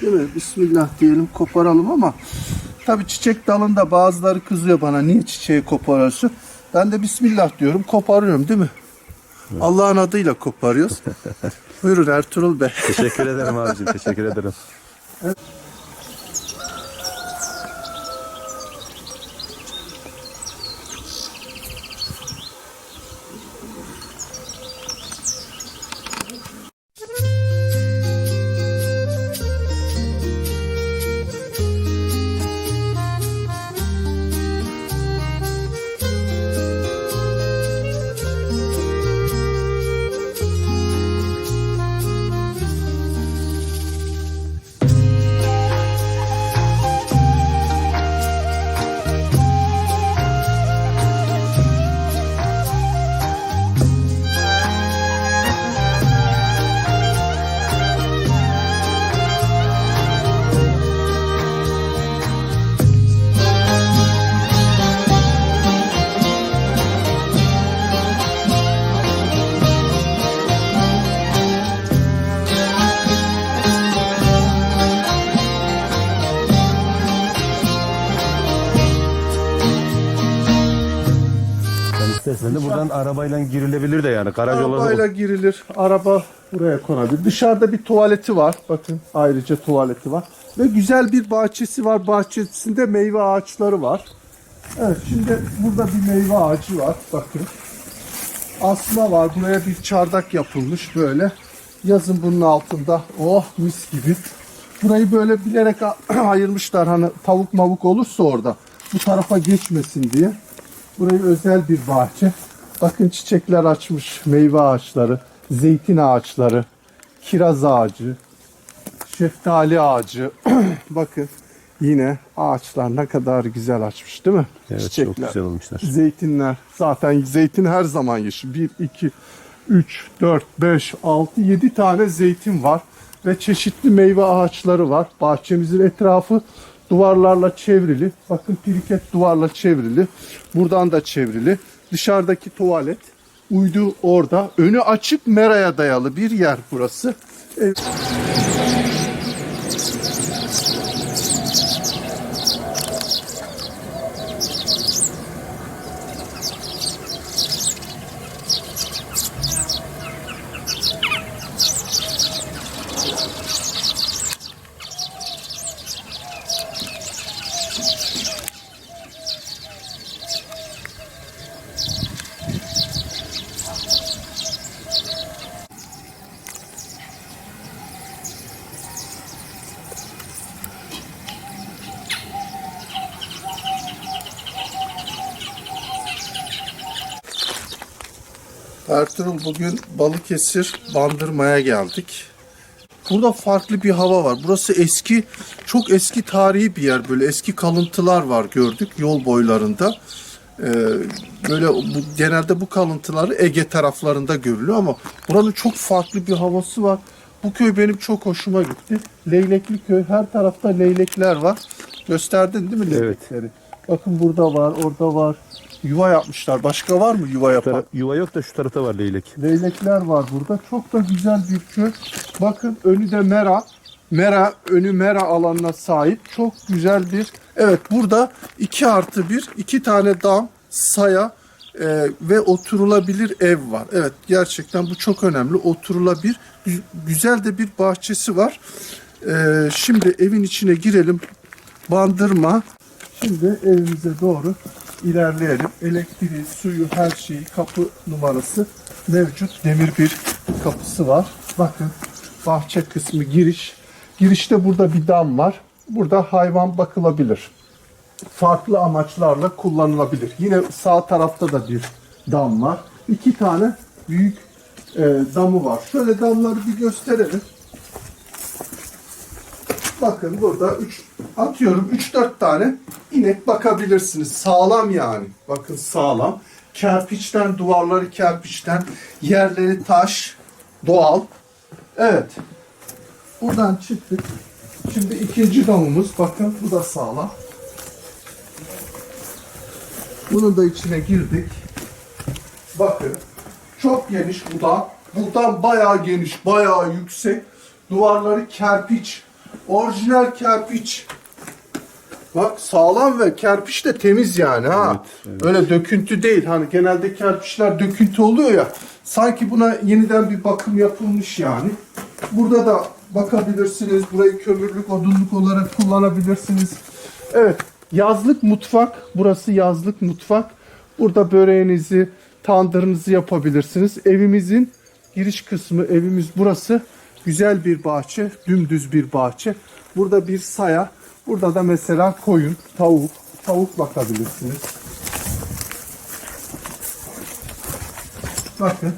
Değil mi? Bismillah diyelim koparalım ama tabi çiçek dalında bazıları kızıyor bana niye çiçeği koparıyorsun? Ben de Bismillah diyorum koparıyorum değil mi? Allah'ın adıyla koparıyoruz. Buyurun Ertuğrul Bey. Teşekkür ederim abicim. Teşekkür ederim. Sen de buradan arabayla girilebilir de yani. Garaj Arabayla olarak. girilir. Araba buraya konabilir. Dışarıda bir tuvaleti var. Bakın ayrıca tuvaleti var. Ve güzel bir bahçesi var. Bahçesinde meyve ağaçları var. Evet şimdi burada bir meyve ağacı var. Bakın. Asma var. Buraya bir çardak yapılmış böyle. Yazın bunun altında. Oh mis gibi. Burayı böyle bilerek ayırmışlar. Hani tavuk mavuk olursa orada. Bu tarafa geçmesin diye. Burayı özel bir bahçe. Bakın çiçekler açmış. Meyve ağaçları, zeytin ağaçları, kiraz ağacı, şeftali ağacı. Bakın yine ağaçlar ne kadar güzel açmış değil mi? Evet çok güzel olmuşlar. Zeytinler. Zaten zeytin her zaman yeşil. 1, 2, 3, 4, 5, 6, 7 tane zeytin var. Ve çeşitli meyve ağaçları var. Bahçemizin etrafı duvarlarla çevrili. Bakın piriket duvarla çevrili. Buradan da çevrili. Dışarıdaki tuvalet. Uydu orada. Önü açık meraya dayalı bir yer burası. Ev- Ertuğrul bugün Balıkesir Bandırma'ya geldik. Burada farklı bir hava var. Burası eski, çok eski tarihi bir yer. Böyle eski kalıntılar var gördük yol boylarında. Ee, böyle bu, genelde bu kalıntıları Ege taraflarında görülüyor ama buranın çok farklı bir havası var. Bu köy benim çok hoşuma gitti. Leylekli köy. Her tarafta leylekler var. Gösterdin değil mi Evet. leylekleri? Bakın burada var, orada var. Yuva yapmışlar. Başka var mı yuva yapan? Yuva yok da şu tarafta var leylek. Leylekler var burada. Çok da güzel bir köy. Bakın önü de mera. Mera, önü mera alanına sahip. Çok güzel bir... Evet burada 2 artı 1, 2 tane dam, saya e, ve oturulabilir ev var. Evet gerçekten bu çok önemli. Oturulabilir. Gü- Güzel de bir bahçesi var. E, şimdi evin içine girelim. Bandırma. Şimdi evimize doğru ilerleyelim. Elektriği, suyu, her şeyi, kapı numarası mevcut. Demir bir kapısı var. Bakın bahçe kısmı giriş. Girişte burada bir dam var. Burada hayvan bakılabilir. Farklı amaçlarla kullanılabilir. Yine sağ tarafta da bir dam var. İki tane büyük e, damı var. Şöyle damları bir gösterelim. Bakın burada 3 atıyorum 3-4 tane inek bakabilirsiniz. Sağlam yani. Bakın sağlam. Kerpiçten duvarları kerpiçten, yerleri taş, doğal. Evet. Buradan çıktık. Şimdi ikinci damımız bakın bu da sağlam. Bunun da içine girdik. Bakın çok geniş bu da. Buradan bayağı geniş, bayağı yüksek. Duvarları kerpiç Orijinal kerpiç. Bak sağlam ve kerpiç de temiz yani ha. Öyle döküntü değil. Hani genelde kerpiçler döküntü oluyor ya. Sanki buna yeniden bir bakım yapılmış yani. Burada da bakabilirsiniz. Burayı kömürlük, odunluk olarak kullanabilirsiniz. Evet, yazlık mutfak. Burası yazlık mutfak. Burada böreğinizi, tandırınızı yapabilirsiniz. Evimizin giriş kısmı, evimiz burası. Güzel bir bahçe, dümdüz bir bahçe. Burada bir saya, burada da mesela koyun, tavuk, tavuk bakabilirsiniz. Bakın.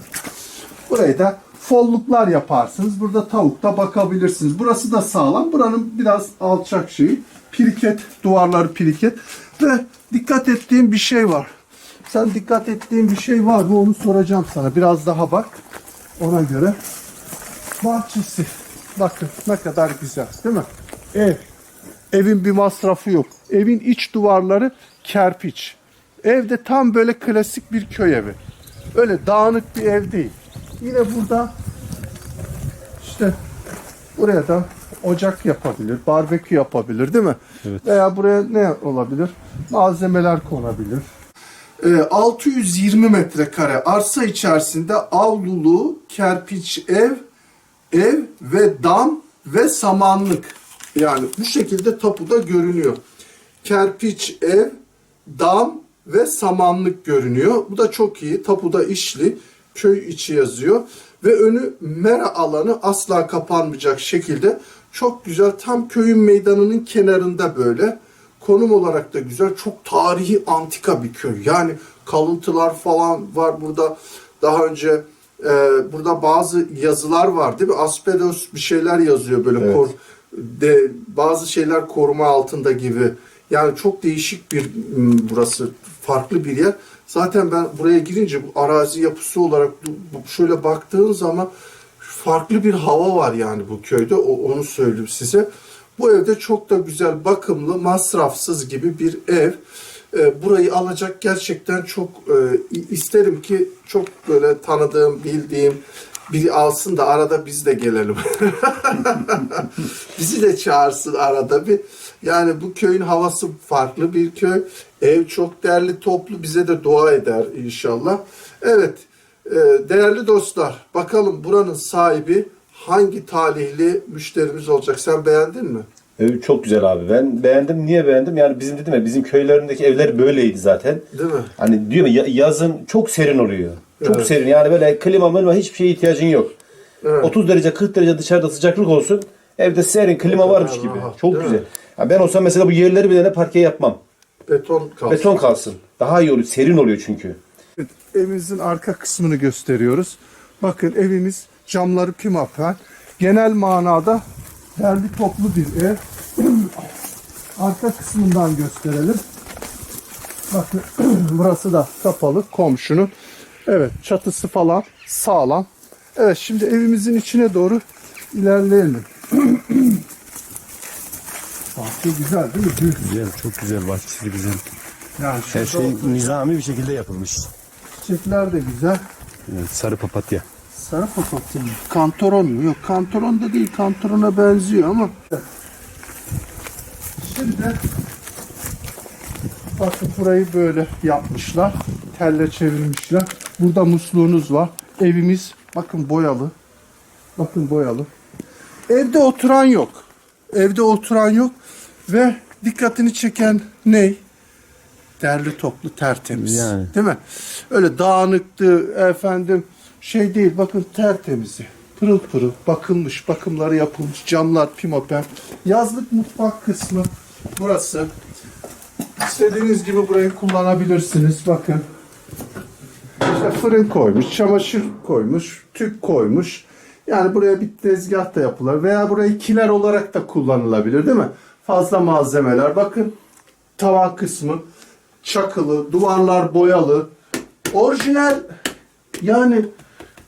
Burayı da folluklar yaparsınız. Burada tavukta bakabilirsiniz. Burası da sağlam. Buranın biraz alçak şeyi. Piriket, duvarları piriket. Ve dikkat ettiğim bir şey var. Sen dikkat ettiğin bir şey var mı onu soracağım sana. Biraz daha bak. Ona göre. Bahçesi. Bakın ne kadar güzel değil mi? Ev. Evin bir masrafı yok. Evin iç duvarları kerpiç. Evde tam böyle klasik bir köy evi. Öyle dağınık bir ev değil. Yine burada işte buraya da ocak yapabilir, barbekü yapabilir değil mi? Evet. Veya buraya ne olabilir? Malzemeler konabilir. Ee, 620 metrekare arsa içerisinde avlulu, kerpiç ev, ev ve dam ve samanlık. Yani bu şekilde tapuda görünüyor. Kerpiç ev, dam ve samanlık görünüyor. Bu da çok iyi. Tapuda işli, köy içi yazıyor. Ve önü mera alanı asla kapanmayacak şekilde çok güzel tam köyün meydanının kenarında böyle. Konum olarak da güzel. Çok tarihi antika bir köy. Yani kalıntılar falan var burada. Daha önce e, burada bazı yazılar var değil mi? Aspedos bir şeyler yazıyor böyle Evet. kor, de bazı şeyler koruma altında gibi. Yani çok değişik bir m, burası. Farklı bir yer. Zaten ben buraya girince bu arazi yapısı olarak şöyle baktığın zaman farklı bir hava var yani bu köyde. O, onu söyleyeyim size. Bu evde çok da güzel, bakımlı, masrafsız gibi bir ev. E, burayı alacak gerçekten çok e, isterim ki çok böyle tanıdığım, bildiğim biri alsın da arada biz de gelelim. Bizi de çağırsın arada bir. Yani bu köyün havası farklı bir köy. Ev çok değerli toplu. Bize de dua eder inşallah. Evet e, değerli dostlar bakalım buranın sahibi hangi talihli müşterimiz olacak. Sen beğendin mi? Ev çok güzel abi. Ben beğendim. Niye beğendim? Yani bizim dedim ya bizim köylerindeki evler böyleydi zaten. Değil mi? Hani diyorum ya, yazın çok serin oluyor. Çok Evet. serin. Yani böyle klima mılma hiçbir şeye ihtiyacın yok. Evet. 30 derece 40 derece dışarıda sıcaklık olsun. Evde serin klima varmış gibi. rahat, Çok değil güzel. Ya ben olsam mesela bu yerleri bile ne parke yapmam. Beton kalsın. Beton kalsın. Daha iyi oluyor. Serin oluyor çünkü. Evet, Evimizin arka kısmını gösteriyoruz. Bakın evimiz camları pimapen. Genel manada derli toplu bir ev. arka kısmından gösterelim. Bakın burası da kapalı komşunun. Evet çatısı falan sağlam. Evet şimdi evimizin içine doğru ilerleyelim. Bahçe güzel değil mi? Güzel. Çok güzel. Bahçesi güzel. Yani Her şey nizami bir şekilde yapılmış. çiçekler de güzel. Evet, sarı papatya. Sarı papatya mı? Kantoron mu? Yok kantoron da değil. Kantorona benziyor ama. Şimdi bakın burayı böyle yapmışlar. Telle çevirmişler. Burada musluğunuz var. Evimiz bakın boyalı. Bakın boyalı. Evde oturan yok. Evde oturan yok. Ve dikkatini çeken ne? Derli toplu tertemiz. Yani. Değil mi? Öyle dağınıktı efendim şey değil bakın tertemizi. Pırıl pırıl bakılmış, bakımları yapılmış, camlar pimapen. Yazlık mutfak kısmı burası. İstediğiniz gibi burayı kullanabilirsiniz. Bakın. İşte fırın koymuş, çamaşır koymuş, tüp koymuş. Yani buraya bir tezgah da yapılır veya burayı kiler olarak da kullanılabilir değil mi? Fazla malzemeler. Bakın tavan kısmı çakılı, duvarlar boyalı. Orijinal yani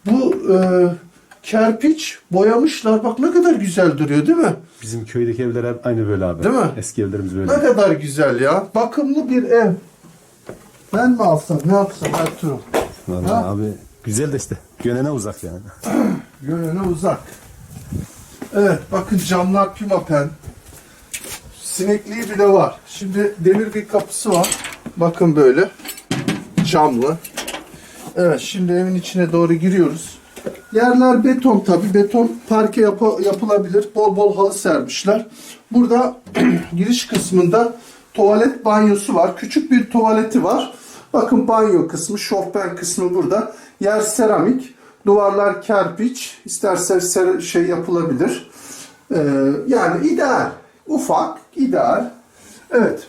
bu e, kerpiç boyamışlar. Bak ne kadar güzel duruyor değil mi? Bizim köydeki evler hep aynı böyle abi. Değil mi? Eski evlerimiz böyle. Ne kadar güzel ya. Bakımlı bir ev. Ben mi alsam ne yapsam Ertuğrul? Vallahi Ha? abi güzel de işte. Gönene uzak yani. Yönüne uzak. Evet bakın camlar pimapen. Sinekliği bile var. Şimdi demir bir kapısı var. Bakın böyle. Camlı. Evet şimdi evin içine doğru giriyoruz. Yerler beton tabi. Beton parke yapı- yapılabilir. Bol bol halı sermişler. Burada giriş kısmında tuvalet banyosu var. Küçük bir tuvaleti var. Bakın banyo kısmı, şofben kısmı burada. Yer seramik. Duvarlar kerpiç. İsterse ser- şey yapılabilir. Ee, yani ideal. Ufak, ideal. Evet.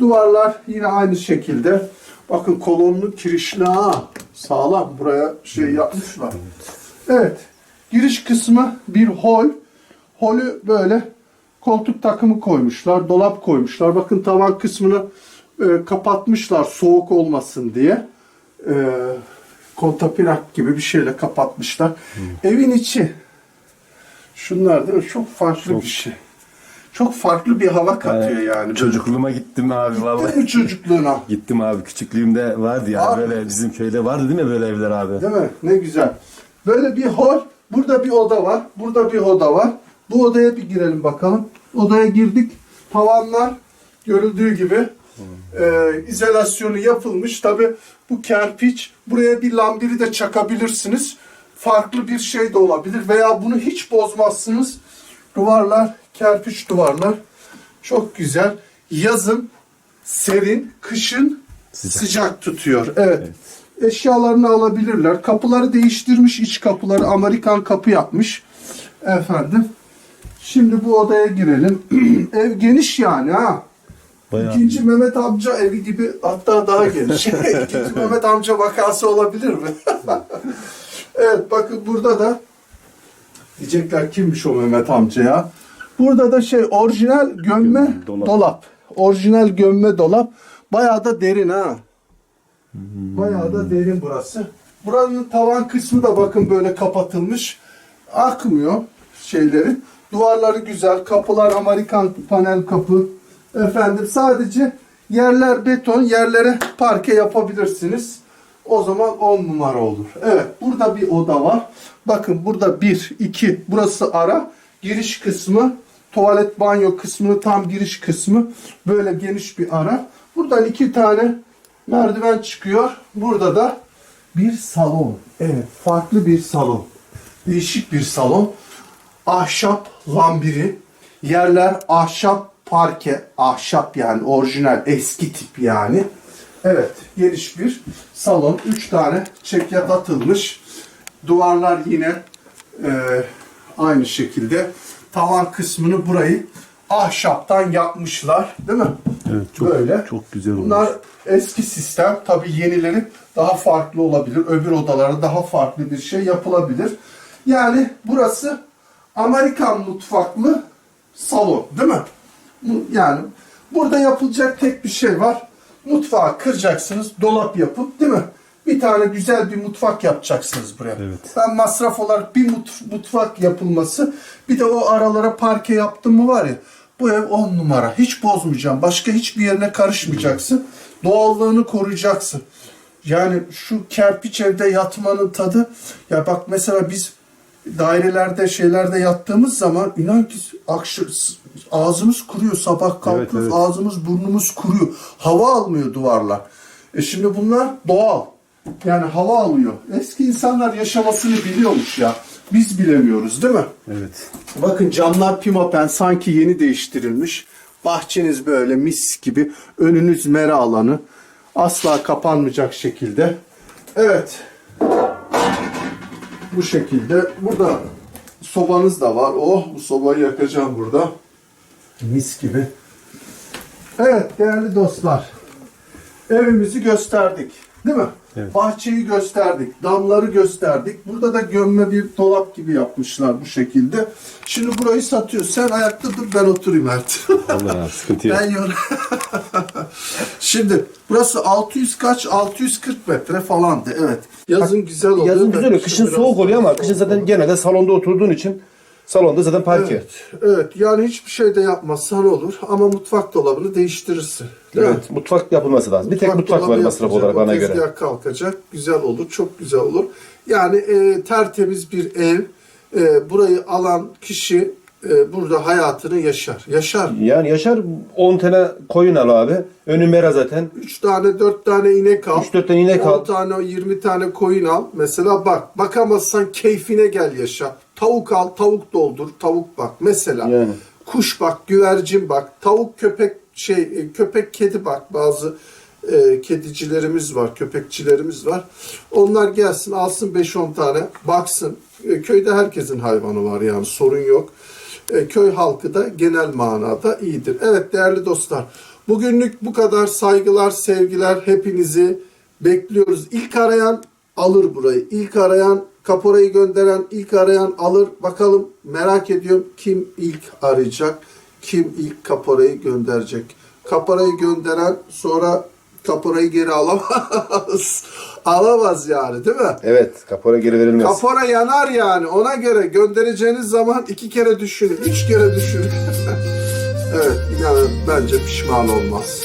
Duvarlar yine aynı şekilde. Bakın kolonlu kirişli ha. Sağlam. Buraya şey yapmışlar. Evet. Giriş kısmı bir hol. Holü böyle koltuk takımı koymuşlar. Dolap koymuşlar. Bakın tavan kısmını e, kapatmışlar soğuk olmasın diye. E, kontapirak gibi bir şeyle kapatmışlar. Evin içi şunlar mi? Çok farklı bir şey. Çok farklı bir hava katıyor yani. Çocukluğuma gittim abi vallahi. Gittin mi çocukluğuna? Gittim abi küçüklüğümde vardı ya Abi. böyle bizim köyde vardı değil mi böyle evler abi? Değil mi? Ne güzel. Böyle bir hol. Burada bir oda var. Burada bir oda var. Bu odaya bir girelim bakalım. Odaya girdik. Tavanlar görüldüğü gibi e, izolasyonu yapılmış. Tabi bu kerpiç. Buraya bir lambiri de çakabilirsiniz. Farklı bir şey de olabilir. Veya bunu hiç bozmazsınız. Duvarlar, kerpiç duvarlar. Çok güzel. Yazın serin, kışın sıcak, tutuyor. Evet. Eşyalarını alabilirler. Kapıları değiştirmiş iç kapıları. Amerikan kapı yapmış. Efendim. Şimdi bu odaya girelim. Ev geniş yani ha. Bayağı. İkinci Mehmet amca evi gibi hatta daha geniş. İkinci Mehmet amca vakası olabilir mi? evet bakın burada da diyecekler kimmiş o Mehmet amca ya. Burada da şey orijinal gömme Dolap. dolap. Orijinal gömme dolap. Bayağı da derin ha. Bayağı da derin burası. Buranın tavan kısmı da bakın böyle kapatılmış. Akmıyor şeyleri. Duvarları güzel. Kapılar Amerikan panel kapı. Efendim sadece yerler beton. Yerlere parke yapabilirsiniz. O zaman 10 numara olur. Evet burada bir oda var. Bakın burada 1, 2 burası ara. Giriş kısmı tuvalet banyo kısmı tam giriş kısmı böyle geniş bir ara. Buradan iki tane merdiven çıkıyor. Burada da bir salon. Evet farklı bir salon. Değişik bir salon. Ahşap lambiri. Yerler ahşap parke. Ahşap yani orijinal eski tip yani. Evet geniş bir salon. Üç tane çekyat atılmış. Duvarlar yine e, aynı şekilde. Tavan kısmını burayı ahşaptan yapmışlar. Değil mi? Evet, çok- Böyle. çok güzel olmuş. Bunlar eski sistem. Tabii yenileri daha farklı olabilir. Öbür odalara daha farklı bir şey yapılabilir. Yani burası Amerikan mutfaklı salon değil mi? Yani burada yapılacak tek bir şey var. Mutfağı kıracaksınız, dolap yapıp değil mi? Bir tane güzel bir mutfak yapacaksınız buraya. Evet. Ben masraf olarak bir mut- mutfak yapılması, bir de o aralara parke yaptım mı var ya, bu ev on numara. Hiç bozmayacağım. Başka hiçbir yerine karışmayacaksın. Doğallığını koruyacaksın. Yani şu kerpiç evde yatmanın tadı, ya bak mesela biz dairelerde şeylerde yattığımız zaman inan ki akşam ağzımız kuruyor sabah kalkıyoruz Evet, evet. ağzımız burnumuz kuruyor. Hava almıyor duvarlar. E şimdi bunlar doğal. Yani hava alıyor. Eski insanlar yaşamasını biliyormuş ya. Biz bilemiyoruz değil mi? Evet. Bakın camlar pimapen sanki yeni değiştirilmiş. Bahçeniz böyle mis gibi. Önünüz mera alanı. Asla kapanmayacak şekilde. Evet. Bu şekilde. Burada sobanız da var. Oh bu sobayı yakacağım burada. Mis gibi. Evet değerli dostlar. Evimizi gösterdik. Değil mi? Evet. Bahçeyi gösterdik. Damları gösterdik. Burada da gömme bir dolap gibi yapmışlar bu şekilde. Şimdi burayı satıyor. Sen ayakta dur ben oturayım artık. Allah sıkıntı yok. ben yor. Şimdi burası 600 kaç? 640 metre falandı. Evet. Yazın güzel oluyor. Yazın güzel oluyor. Kışın soğuk oluyor ama kışın zaten genelde salonda oturduğun için salonda zaten parke. Evet, evet. Yani hiçbir şey de yapmazsan olur ama mutfak dolabını değiştirirsin. Evet, mutfak yapılması lazım. Bir tek mutfak var masraf olarak bana göre. tezgah kalkacak. Güzel olur. Çok güzel olur. Yani e, tertemiz bir ev. e, burayı alan kişi e, burada hayatını yaşar. Yaşar. Yani Yaşar 10 tane koyun al abi. Önü mera zaten. 3 tane 4 tane inek al. 3-4 tane inek 10 al. tane 20 tane koyun al. Mesela bak bakamazsan keyfine gel yaşa. Tavuk al tavuk doldur tavuk bak mesela. Yani. Kuş bak güvercin bak tavuk köpek şey e, köpek kedi bak bazı e, kedicilerimiz var köpekçilerimiz var. Onlar gelsin alsın 5-10 tane baksın. E, köyde herkesin hayvanı var yani sorun yok. E, köy halkı da genel manada iyidir. Evet değerli dostlar bugünlük bu kadar saygılar sevgiler hepinizi bekliyoruz. İlk arayan alır burayı. İlk arayan kaporayı gönderen ilk arayan alır. Bakalım merak ediyorum kim ilk arayacak? Kim ilk kaporayı gönderecek? Kaporayı gönderen sonra kaporayı geri alamaz. alamaz yani değil mi? Evet kapora geri verilmez. Kapora yanar yani. Ona göre göndereceğiniz zaman iki kere düşünün. Üç kere düşünün. evet inanın bence pişman olmaz.